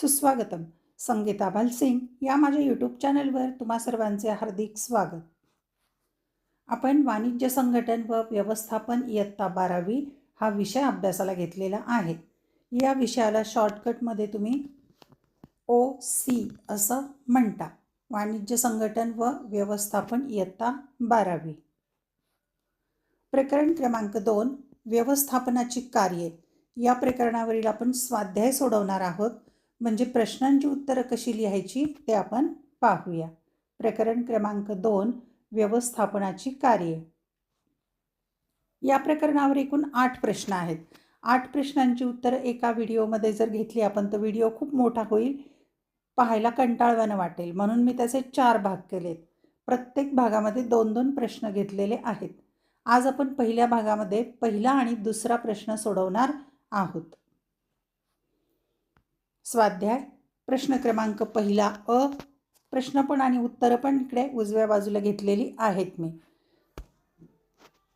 सुस्वागतम. संगीता भालसिंग या माझ्या यूट्यूब चॅनलवर तुम्हा सर्वांचे हार्दिक स्वागत. आपण वाणिज्य संघटन व व्यवस्थापन इयत्ता बारावी हा विषय अभ्यासाला घेतलेला आहे. या विषयाला शॉर्टकटमध्ये तुम्ही ओ सी असं म्हणता. वाणिज्य संघटन व व्यवस्थापन इयत्ता बारावी. प्रकरण क्रमांक दोन व्यवस्थापनाची कार्ये. या प्रकरणावरील आपण स्वाध्याय सोडवणार आहोत. म्हणजे प्रश्नांची उत्तरं कशी लिहायची ते आपण पाहूया. प्रकरण क्रमांक दोन व्यवस्थापनाची कार्ये. या प्रकरणावर एकूण आठ प्रश्न आहेत. आठ प्रश्नांची उत्तरं एका व्हिडिओमध्ये जर घेतली आपण तर व्हिडिओ खूप मोठा होईल पाहायला कंटाळवानं वाटेल. म्हणून मी त्याचे चार भाग केलेत. प्रत्येक भागामध्ये दोन दोन प्रश्न घेतलेले आहेत. आज आपण पहिल्या भागामध्ये पहिला आणि दुसरा प्रश्न सोडवणार आहोत. स्वाध्याय प्रश्न क्रमांक पहिला अ प्रश्न पण आणि उत्तरं पण इकडे उजव्या बाजूला घेतलेली आहेत मी.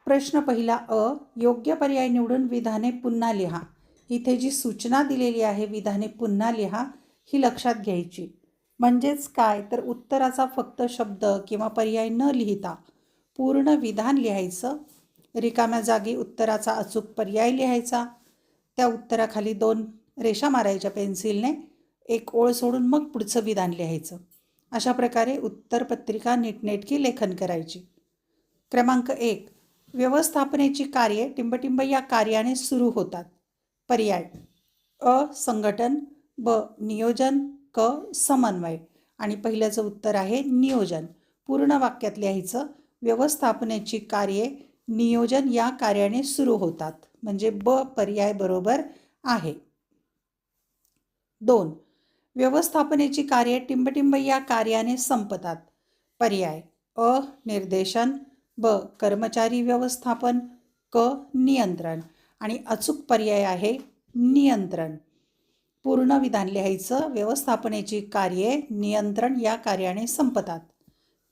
प्रश्न पहिला अ योग्य पर्याय निवडून विधाने पुन्हा लिहा. इथे जी सूचना दिलेली आहे विधाने पुन्हा लिहा ही लक्षात घ्यायची. म्हणजेच काय? तर उत्तराचा फक्त शब्द किंवा पर्याय न लिहिता पूर्ण विधान लिहायचं. रिकाम्या जागी उत्तराचा अचूक पर्याय लिहायचा. त्या उत्तराखाली दोन रेषा मारायच्या पेन्सिलने एक ओळ सोडून मग पुढचं विधान लिहायचं. अशा प्रकारे उत्तरपत्रिका नीटनेटकी लेखन करायची. क्रमांक एक. व्यवस्थापनेची कार्ये टिंबटिंब या कार्याने सुरू होतात. पर्याय. अ. संघटन. ब. नियोजन. क. समन्वय. आणि पहिल्याचं उत्तर आहे नियोजन. पूर्ण वाक्यात लिहायचं. व्यवस्थापनेची कार्ये नियोजन या कार्याने सुरू होतात. म्हणजे ब पर्याय बरोबर आहे. दोन. व्यवस्थापनेची कार्ये टिंबटिंब या कार्याने संपतात. पर्याय. अ. निर्देशन. ब. कर्मचारी व्यवस्थापन. क. नियंत्रण. आणि अचूक पर्याय आहे नियंत्रण. पूर्ण विधान लिहायचं. व्यवस्थापनेची कार्ये नियंत्रण या कार्याने संपतात.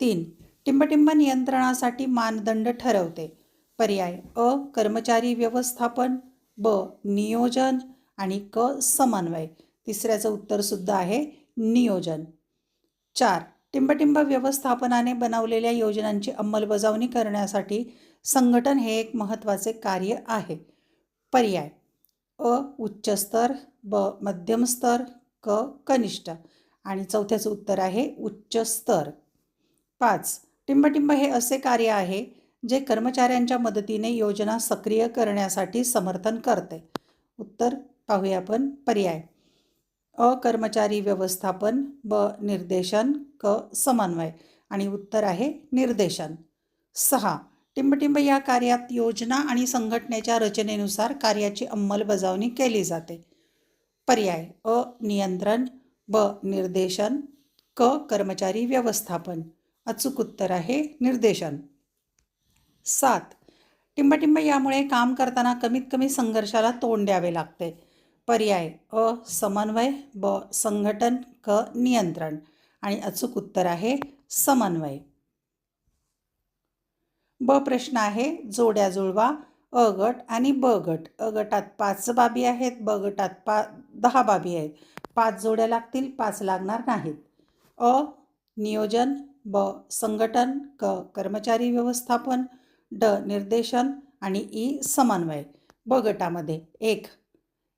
तीन. टिंबटिंब नियंत्रणासाठी मानदंड ठरवते. पर्याय. अ. कर्मचारी व्यवस्थापन. ब. नियोजन. आणि क. समन्वय. तिसऱ्याचं उत्तरसुद्धा आहे नियोजन. चार टिंबटिंब व्यवस्थापनाने बनवलेल्या योजनांची अंमलबजावणी करण्यासाठी संघटन हे एक महत्त्वाचे कार्य आहे. पर्याय अ उच्च स्तर ब मध्यम स्तर क कनिष्ठ आणि चौथ्याचं उत्तर आहे उच्च स्तर. पाच टिंबटिंब हे असे कार्य आहे जे कर्मचाऱ्यांच्या मदतीने योजना सक्रिय करण्यासाठी समर्थन करते. उत्तर पाहूया आपण पर्याय. अ कर्मचारी व्यवस्थापन ब निर्देशन क समन्वय आणि उत्तर आहे निर्देशन. सहा टिंबटिंब या कार्यात योजना आणि संघटनेच्या रचनेनुसार कार्याची अंमलबजावणी केली जाते. पर्याय अ नियंत्रण ब निर्देशन क कर्मचारी व्यवस्थापन. अचूक उत्तर आहे निर्देशन. सात टिंबटिंब यामुळे काम करताना कमीत कमी संघर्षाला तोंड द्यावे लागते. पर्याय अ समन्वय ब संघटन क नियंत्रण. आणि अचूक उत्तर आहे समन्वय. ब प्रश्न आहे जोड्या जुळवा अ गट आणि ब गट. अ गटात पाच बाबी आहेत ब गटात पा दहा बाबी आहेत. पाच जोड्या लागतील पाच लागणार नाहीत. अ नियोजन ब संघटन क कर्मचारी व्यवस्थापन ड निर्देशन आणि ई समन्वय. ब गटामध्ये एक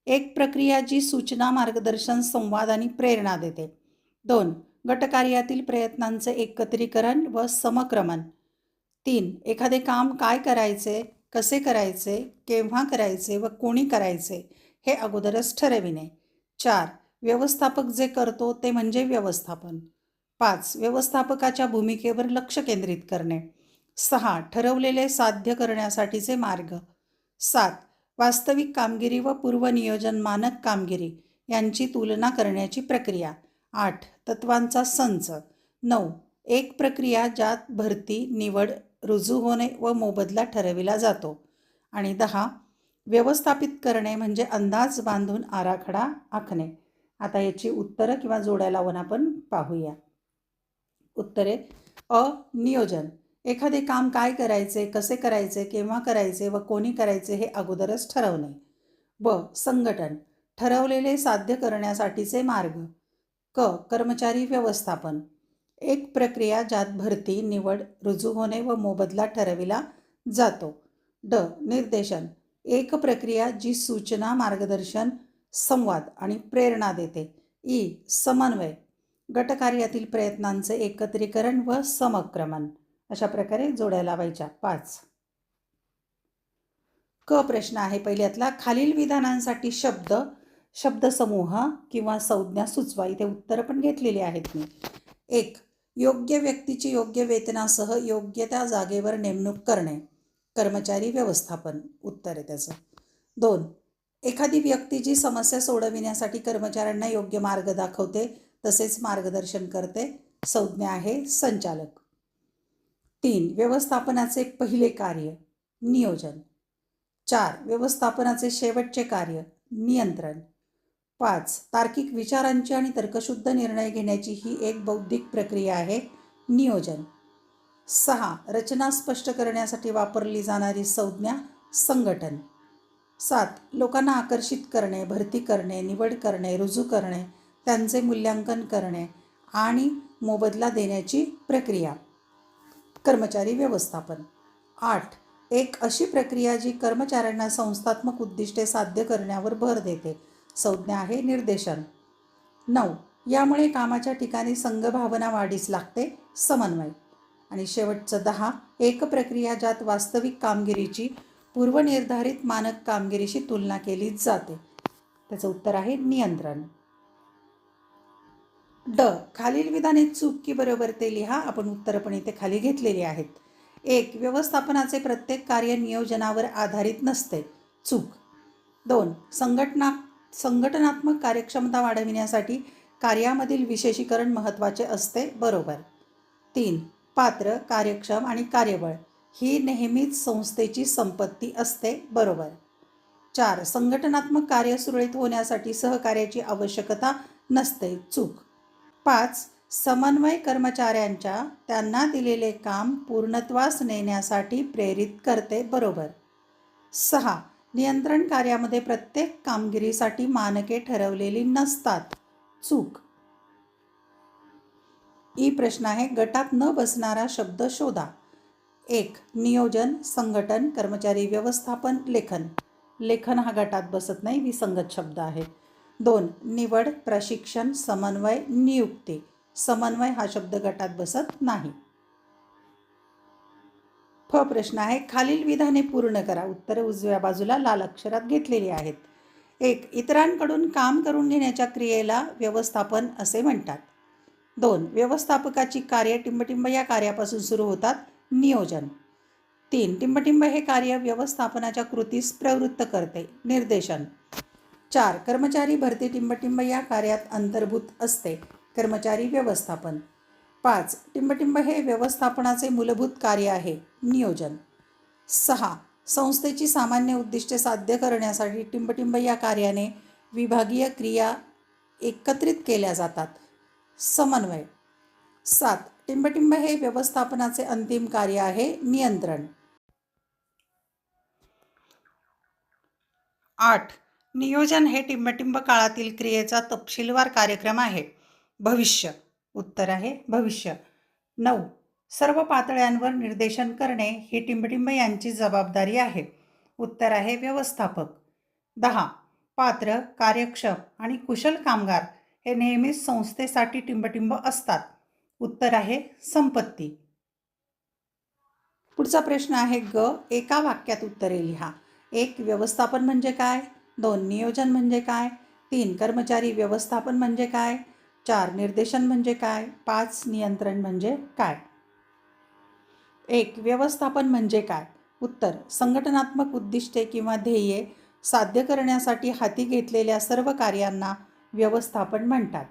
एक प्रक्रिया जी सूचना मार्गदर्शन संवाद आणि प्रेरणा देते. दोन गटकार्यातील प्रयत्नांचे एकत्रीकरण व समक्रमण. तीन एखादे काम काय करायचे कसे करायचे केव्हा करायचे व कोणी करायचे हे अगोदरच ठरविणे. चार व्यवस्थापक जे करतो ते म्हणजे व्यवस्थापन. पाच व्यवस्थापकाच्या भूमिकेवर लक्ष केंद्रित करणे. सहा ठरवलेले साध्य करण्यासाठीचे मार्ग. सात वास्तविक कामगिरी व पूर्वनियोजन मानक कामगिरी यांची तुलना करण्याची प्रक्रिया. आठ. तत्वांचा संच. नऊ. एक प्रक्रिया ज्यात भरती निवड रुजू होणे व मोबदला ठरविला जातो. आणि दहा. व्यवस्थापित करणे म्हणजे अंदाज बांधून आराखडा आखणे. आता याची उत्तरं किंवा जोड्या लावून आपण पाहूया. उत्तरे. अ नियोजन एखादे काम काय करायचे कसे करायचे केव्हा करायचे व कोणी करायचे हे अगोदरच ठरवणे. ब. संघटन. ठरवलेले साध्य करण्यासाठीचे मार्ग. क. कर्मचारी व्यवस्थापन. एक प्रक्रिया ज्यात भरती निवड रुजू होणे व मोबदला ठरविला जातो. ड. निर्देशन. एक प्रक्रिया जी सूचना मार्गदर्शन संवाद आणि प्रेरणा देते. ई. समन्वय. गटकार्यातील प्रयत्नांचे एकत्रीकरण व समक्रमण. अशा प्रकारे जोड्या लावायच्या. पाच. क प्रश्न आहे पहिल्यातला. खालील विधानांसाठी शब्द शब्दसमूह किंवा संज्ञा सुचवा. इथे उत्तरं पण घेतलेली आहेत मी. एक. योग्य व्यक्तीची योग्य वेतनासह योग्य त्या जागेवर नेमणूक करणे. कर्मचारी व्यवस्थापन. उत्तर आहे त्याचं. दोन. एखादी व्यक्ती जी समस्या सोडविण्यासाठी कर्मचाऱ्यांना योग्य मार्ग दाखवते तसेच मार्गदर्शन करते संज्ञा आहे संचालक. तीन व्यवस्थापनाचे पहिले कार्य नियोजन. चार व्यवस्थापनाचे शेवटचे कार्य नियंत्रण. पाच तार्किक विचारांची आणि तर्कशुद्ध निर्णय घेण्याची ही एक बौद्धिक प्रक्रिया आहे नियोजन. सहा रचना स्पष्ट करण्यासाठी वापरली जाणारी संज्ञा संघटन. सात लोकांना आकर्षित करणे भरती करणे निवड करणे रुजू करणे त्यांचे मूल्यांकन करणे आणि मोबदला देण्याची प्रक्रिया. कर्मचारी व्यवस्थापन. आठ एक अशी प्रक्रिया जी कर्मचाऱ्यांना संस्थात्मक उद्दिष्टे साध्य करण्यावर भर देते. संज्ञा आहे निर्देशन. नऊ यामुळे कामाच्या ठिकाणी संघभावना वाढीस लागते समन्वय. आणि शेवटचं दहा एक प्रक्रिया ज्यात वास्तविक कामगिरीची पूर्वनिर्धारित मानक कामगिरीशी तुलना केली जाते. त्याचं उत्तर आहे नियंत्रण. ड. खालील विधाने चूक की बरोबर ते लिहा. आपण उत्तर पण इथे खाली घेतलेली आहेत. एक व्यवस्थापनाचे प्रत्येक कार्य नियोजनावर आधारित नसते. चूक. दोन संघटना संघटनात्मक कार्यक्षमता वाढविण्यासाठी कार्यामधील विशेषीकरण महत्त्वाचे असते. बरोबर. तीन पात्र कार्यक्षम आणि कार्यबळ ही नेहमीच संस्थेची संपत्ती असते. बरोबर. चार संघटनात्मक कार्य सुरळीत होण्यासाठी सहकार्याची आवश्यकता नसते. चूक. पाच समन्वय कर्मचाऱ्यांच्या त्यांना दिलेले काम पूर्णत्वास नेण्यासाठी प्रेरित करते बरोबर. सहा नियंत्रण कार्यामध्ये प्रत्येक कामगिरीसाठी मानके ठरवलेली नसतात. चूक. ई प्रश्न आहे गटात न बसणारा शब्द शोधा. एक नियोजन संघटन कर्मचारी व्यवस्थापन लेखन. लेखन हा गटात बसत नाही विसंगत शब्द आहे. दोन निवड प्रशिक्षण समन्वय नियुक्ती. समन्वय हा शब्द गटात बसत नाही. फ प्रश्न आहे खालील विधाने पूर्ण करा. उत्तरे उजव्या बाजूला लाल अक्षरात घेतलेली आहेत. एक इतरांकडून काम करून घेण्याच्या क्रियेला व्यवस्थापन असे म्हणतात. दोन व्यवस्थापकाची कार्य टिंबटिंब या कार्यापासून सुरू होतात. नियोजन. तीन टिंबटिंब हे कार्य व्यवस्थापनाच्या कृतीस प्रवृत्त करते. निर्देशन. चार कर्मचारी भरती टिंबटिंब या कार्यात अंतर्भूत असते. कर्मचारी व्यवस्थापन. पाच टिंबटिंब हे व्यवस्थापनाचे मूलभूत कार्य आहे. नियोजन. सहा संस्थेची सामान्य उद्दिष्टे साध्य करण्यासाठी टिंबटिंब या कार्याने विभागीय क्रिया एकत्रित केल्या जातात. समन्वय. सात टिंबटिंब हे व्यवस्थापनाचे अंतिम कार्य आहे. नियंत्रण. आठ नियोजन हे टिंबटिंब काळातील क्रियेचा तपशीलवार कार्यक्रम आहे. भविष्य. उत्तर आहे भविष्य. नऊ. सर्व पातळ्यांवर निर्देशन करणे ही टिंबटिंब यांची जबाबदारी आहे. उत्तर आहे व्यवस्थापक. दहा. पात्र कार्यक्षम आणि कुशल कामगार हे नेहमीच संस्थेसाठी टिंबटिंब असतात. उत्तर आहे संपत्ती. पुढचा प्रश्न आहे ग. एका वाक्यात उत्तरे लिहा. एक व्यवस्थापन म्हणजे काय? दोन नियोजन म्हणजे काय? तीन कर्मचारी व्यवस्थापन म्हणजे काय? चार निर्देशन म्हणजे काय? पाच नियंत्रण म्हणजे काय? एक व्यवस्थापन म्हणजे काय? उत्तर संघटनात्मक उद्दिष्टे किंवा ध्येये साध्य करण्यासाठी हाती घेतलेल्या सर्व कार्यांना व्यवस्थापन म्हणतात.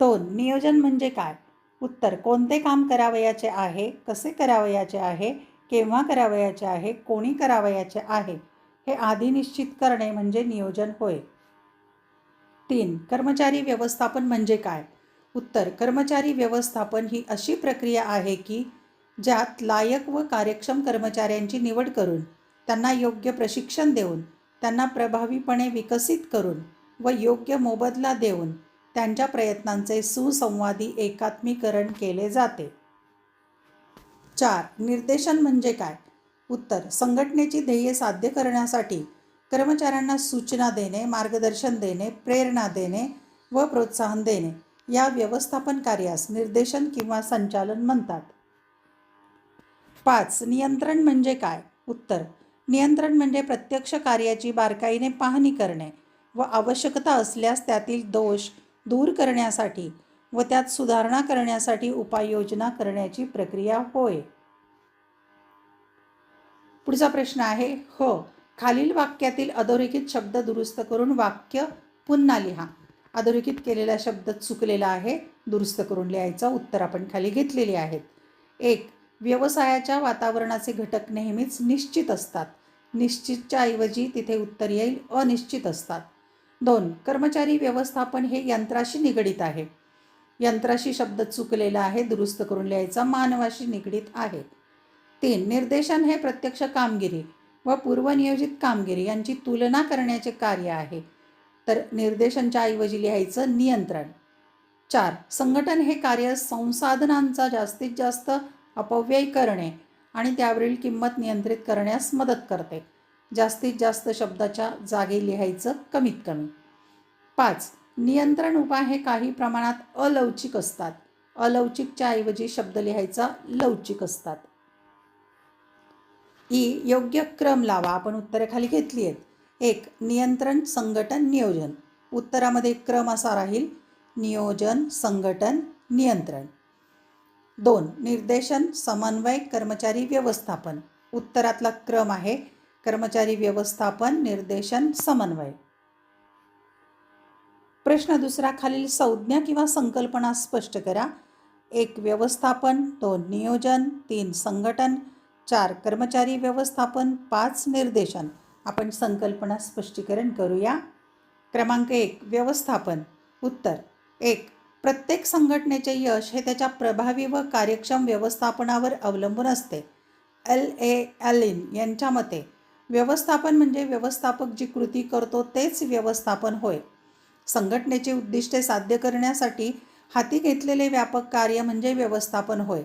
दोन नियोजन म्हणजे काय? उत्तर कोणते काम करावयाचे आहे? कसे करावयाचे आहे? केव्हा करावयाचे आहे? कोणी करावयाचे आहे? हे आधी निश्चित करणे म्हणजे नियोजन होय. तीन कर्मचारी व्यवस्थापन म्हणजे काय? उत्तर कर्मचारी व्यवस्थापन ही अशी प्रक्रिया आहे की ज्यात लायक व कार्यक्षम कर्मचाऱ्यांची निवड करून त्यांना योग्य प्रशिक्षण देऊन त्यांना प्रभावीपणे विकसित करून व योग्य मोबदला देऊन त्यांच्या प्रयत्नांचे सुसंवादी एकात्मीकरण केले जाते. चार निर्देशन म्हणजे काय? उत्तर संघटनेची ध्येये साध्य करण्यासाठी कर्मचाऱ्यांना सूचना देणे मार्गदर्शन देणे प्रेरणा देणे व प्रोत्साहन देणे या व्यवस्थापन कार्यास निर्देशन किंवा संचालन म्हणतात. पाच नियंत्रण म्हणजे काय? उत्तर नियंत्रण म्हणजे प्रत्यक्ष कार्याची बारकाईने पाहणी करणे व आवश्यकता असल्यास त्यातील दोष दूर करण्यासाठी व त्यात सुधारणा करण्यासाठी उपाययोजना करण्याची प्रक्रिया होय. पुढचा प्रश्न आहे हो. खालील वाक्यातील अधोरेखित शब्द दुरुस्त करून वाक्य पुन्हा लिहा. अधोरेखित केलेला शब्द चुकलेला आहे दुरुस्त करून लिहायचं. उत्तर आपण खाली घेतलेली आहेत. एक व्यवसायाच्या वातावरणाचे घटक नेहमीच निश्चित असतात. निश्चितच्या ऐवजी तिथे उत्तर येईल अनिश्चित असतात. दोन कर्मचारी व्यवस्थापन हे यंत्राशी निगडीत आहे. यंत्राशी शब्द चुकलेला आहे दुरुस्त करून लिहायचा मानवाशी निगडीत आहे. तीन निर्देशन हे प्रत्यक्ष कामगिरी व पूर्वनियोजित कामगिरी यांची तुलना करण्याचे कार्य आहे. तर निर्देशनच्या ऐवजी लिहायचं नियंत्रण. चार संघटन हे कार्य संसाधनांचा जास्तीत जास्त अपव्यय करणे आणि त्यावरील किंमत नियंत्रित करण्यास मदत करते. जास्तीत जास्त शब्दाच्या जागी लिहायचं कमीत कमी. पाच नियंत्रण उपाय हे काही प्रमाणात अलवचिक असतात. अलवचिकच्या ऐवजी शब्द लिहायचा लवचिक असतात. की योग्य क्रम लावा. आपण उत्तरे खाली घेतली आहेत. एक नियंत्रण संघटन नियोजन. उत्तरामध्ये क्रम असा राहील नियोजन संघटन नियंत्रण. दोन निर्देशन समन्वय कर्मचारी व्यवस्थापन. उत्तरातला क्रम आहे कर्मचारी व्यवस्थापन निर्देशन समन्वय. प्रश्न दुसरा खालील संज्ञा किंवा संकल्पना स्पष्ट करा. एक व्यवस्थापन. दोन नियोजन. तीन संघटन. चार कर्मचारी व्यवस्थापन पाच निर्देशन. आपण संकल्पना स्पष्टीकरण करूया. क्रमांक एक व्यवस्थापन. उत्तर एक प्रत्येक संघटनेचे यश हे त्याच्या प्रभावी व कार्यक्षम व्यवस्थापनावर अवलंबून असते. एल. ए. ॲलिन यांच्या मते व्यवस्थापन म्हणजे व्यवस्थापक जी कृती करतो तेच व्यवस्थापन होय. संघटनेची उद्दिष्टे साध्य करण्यासाठी हाती घेतलेले व्यापक कार्य म्हणजे व्यवस्थापन होय.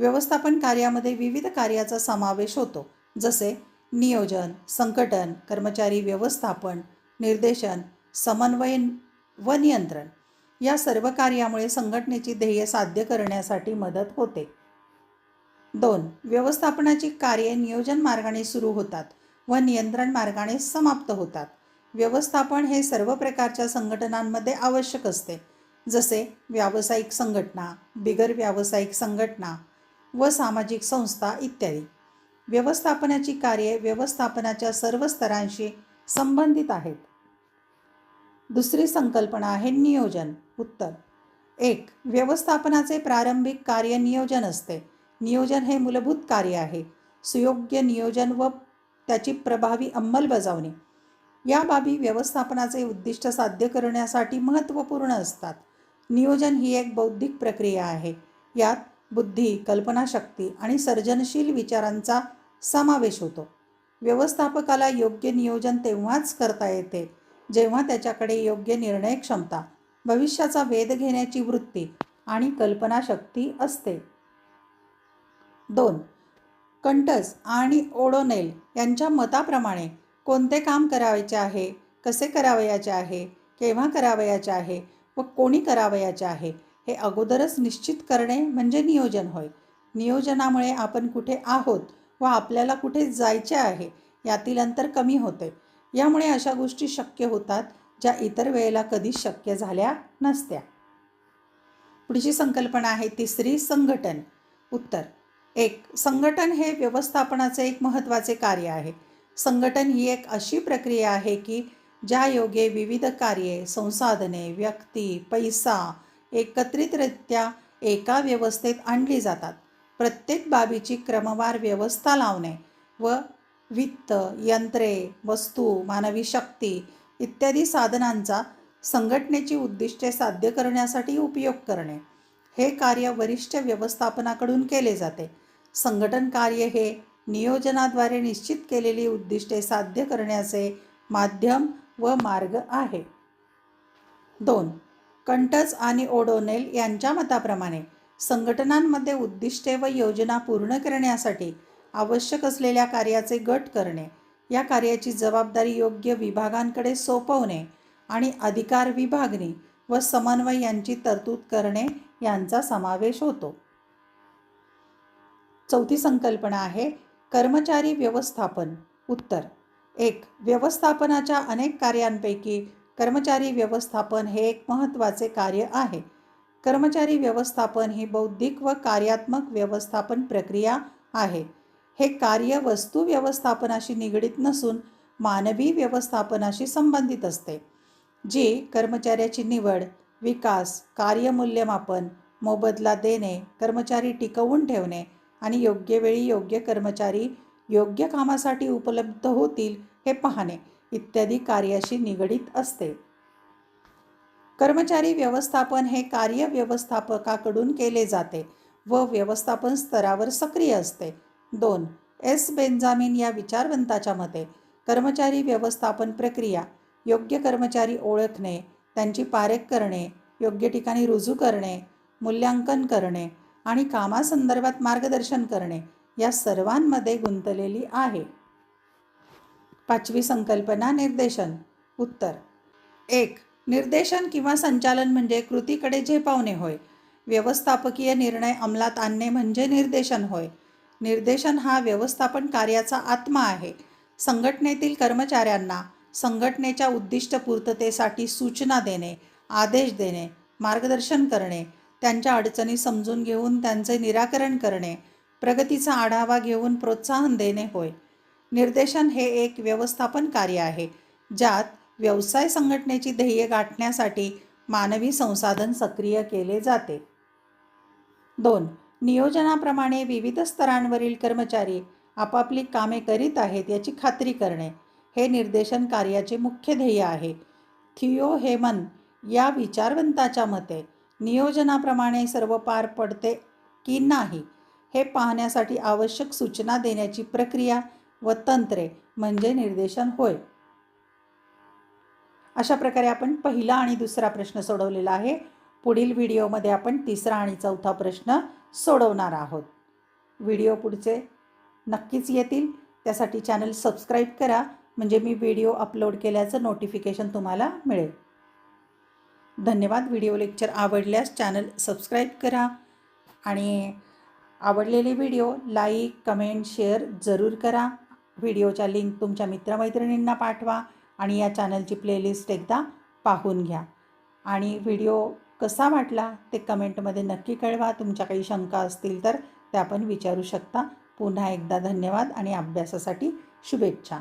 व्यवस्थापन कार्यामध्ये विविध कार्याचा समावेश होतो जसे नियोजन संकटन कर्मचारी व्यवस्थापन निर्देशन समन्वय व नियंत्रण. या सर्व कार्यामुळे संघटनेची ध्येय साध्य करण्यासाठी मदत होते. दोन व्यवस्थापनाची कार्ये नियोजन मार्गाने सुरू होतात व नियंत्रण मार्गाने समाप्त होतात. व्यवस्थापन हे सर्व प्रकारच्या संघटनांमध्ये आवश्यक असते जसे व्यावसायिक संघटना बिगर व्यावसायिक संघटना व सामाजिक संस्था इत्यादी. व्यवस्थापनाची कार्ये व्यवस्थापनाच्या सर्व स्तरांशी संबंधित आहेत. दुसरी संकल्पना आहे नियोजन. उत्तर. एक व्यवस्थापनाचे प्रारंभिक कार्य नियोजन असते. नियोजन हे मूलभूत कार्य आहे. सुयोग्य नियोजन व त्याची प्रभावी अंमलबजावणी. या बाबी व्यवस्थापनाचे उद्दिष्ट साध्य करण्यासाठी महत्त्वपूर्ण असतात. नियोजन ही एक बौद्धिक प्रक्रिया आहे. यात बुद्धी कल्पनाशक्ती आणि सर्जनशील विचारांचा समावेश होतो. व्यवस्थापकाला योग्य नियोजन तेव्हाच करता येते जेव्हा त्याच्याकडे योग्य निर्णय क्षमता भविष्याचा वेध घेण्याची वृत्ती आणि कल्पनाशक्ती असते. दोन कंटस आणि ओडोनेल यांच्या मताप्रमाणे कोणते काम करावयाचे आहे कसे करावयाचे आहे केव्हा करावयाचे आहे व कोणी करावयाचे आहे हे अगोदरच निश्चित करणे म्हणजे नियोजन होय. नियोजनामुळे आपण कुठे आहोत व आपल्याला कुठे जायचे आहे यातील अंतर कमी होते. यामुळे अशा गोष्टी शक्य होतात ज्या इतर वेळेला कधीच शक्य झाल्या नसत्या. पुढची संकल्पना आहे तिसरी संघटन. उत्तर. एक संघटन हे व्यवस्थापनाचे एक महत्त्वाचे कार्य आहे. संघटन ही एक अशी प्रक्रिया आहे की ज्या योगे विविध कार्ये संसाधने व्यक्ती पैसा एकत्रितरित्या एका व्यवस्थेत आणली जातात. प्रत्येक बाबीची क्रमवार व्यवस्था लावणे व वित्त यंत्रे वस्तू मानवी शक्ती इत्यादी साधनांचा संघटनेची उद्दिष्टे साध्य करण्यासाठी उपयोग करणे. हे कार्य वरिष्ठ व्यवस्थापनाकडून केले जाते. संघटन कार्य हे नियोजनाद्वारे निश्चित केलेली उद्दिष्टे साध्य करण्याचे माध्यम व मार्ग आहे. दोन कंटस आणि ओडोनेल यांच्या मताप्रमाणे संघटनांमध्ये उद्दिष्टे व योजना पूर्ण करण्यासाठी आवश्यक असलेल्या कार्याचे गट करणे या कार्याची जबाबदारी योग्य विभागांकडे सोपवणे आणि अधिकार विभागणी व समन्वय यांची तरतूद करणे यांचा समावेश होतो. चौथी संकल्पना आहे कर्मचारी व्यवस्थापन. उत्तर एक व्यवस्थापनाच्या अनेक कार्यांपैकी कर्मचारी व्यवस्थापन हे एक महत्त्वाचे कार्य आहे. कर्मचारी व्यवस्थापन ही बौद्धिक व कार्यात्मक व्यवस्थापन प्रक्रिया आहे. हे कार्य वस्तू व्यवस्थापनाशी निगडीत नसून मानवी व्यवस्थापनाशी संबंधित असते जी कर्मचाऱ्याची निवड विकास कार्यमूल्यमापन मोबदला देणे कर्मचारी टिकवून ठेवणे आणि योग्य वेळी योग्य कर्मचारी योग्य कामासाठी उपलब्ध होतील हे पाहणे. इत्यादी कार्याशी निगडीत असते. कर्मचारी व्यवस्थापन हे कार्य व्यवस्थापकाकडून केले जाते व व्यवस्थापन स्तरावर सक्रिय असते. दोन एस बेंजामिन या विचारवंताच्या मते कर्मचारी व्यवस्थापन प्रक्रिया योग्य कर्मचारी ओळखणे त्यांची पारेख करणे योग्य ठिकाणी रुजू करणे मूल्यांकन करणे आणि कामासंदर्भात मार्गदर्शन करणे या सर्वांमध्ये गुंतलेली आहे. पाचवी संकल्पना निर्देशन. उत्तर. एक निर्देशन किंवा संचालन म्हणजे कृतीकडे झेपावणे होय. व्यवस्थापकीय निर्णय अंमलात आणणे म्हणजे निर्देशन होय. निर्देशन हा व्यवस्थापन कार्याचा आत्मा आहे. संघटनेतील कर्मचाऱ्यांना संघटनेच्या उद्दिष्ट पूर्ततेसाठी सूचना देणे आदेश देणे मार्गदर्शन करणे त्यांच्या अडचणी समजून घेऊन त्यांचे निराकरण करणे प्रगतीचा आढावा घेऊन प्रोत्साहन देणे होय. निर्देशन हे एक व्यवस्थापन कार्य आहे ज्यात व्यवसाय संघटनेची ध्येय गाठण्यासाठी मानवी संसाधन सक्रिय केले जाते. दोन नियोजनाप्रमाणे विविध स्तरांवरील कर्मचारी आपापली कामे करीत आहेत याची खात्री करणे हे निर्देशन कार्याचे मुख्य ध्येय आहे. थिओ हेमन या विचारवंताच्या मते नियोजनाप्रमाणे सर्व पार पडते की नाही हे पाहण्यासाठी आवश्यक सूचना देण्याची प्रक्रिया व तंत्रे म्हणजे निर्देशन होय. अशा प्रकारे आपण पहिला आणि दुसरा प्रश्न सोडवलेला आहे. पुढील व्हिडिओमध्ये आपण तिसरा आणि चौथा प्रश्न सोडवणार आहोत. व्हिडिओ पुढचे नक्कीच येतील. त्यासाठी चॅनल सबस्क्राईब करा म्हणजे मी व्हिडिओ अपलोड केल्याचं नोटिफिकेशन तुम्हाला मिळेल. धन्यवाद. व्हिडिओ लेक्चर आवडल्यास चॅनल सबस्क्राईब करा. आणि आवडलेले व्हिडिओ लाईक कमेंट शेअर जरूर करा. व्हिडिओच्या लिंक तुमच्या मित्रमैत्रिणींना पाठवा आणि या चॅनलची प्लेलिस्ट एकदा पाहून घ्या. आणि व्हिडिओ कसा वाटला ते कमेंटमध्ये नक्की कळवा. तुमच्या काही शंका असतील तर त्या पण विचारू शकता. पुन्हा एकदा धन्यवाद आणि अभ्यासासाठी शुभेच्छा.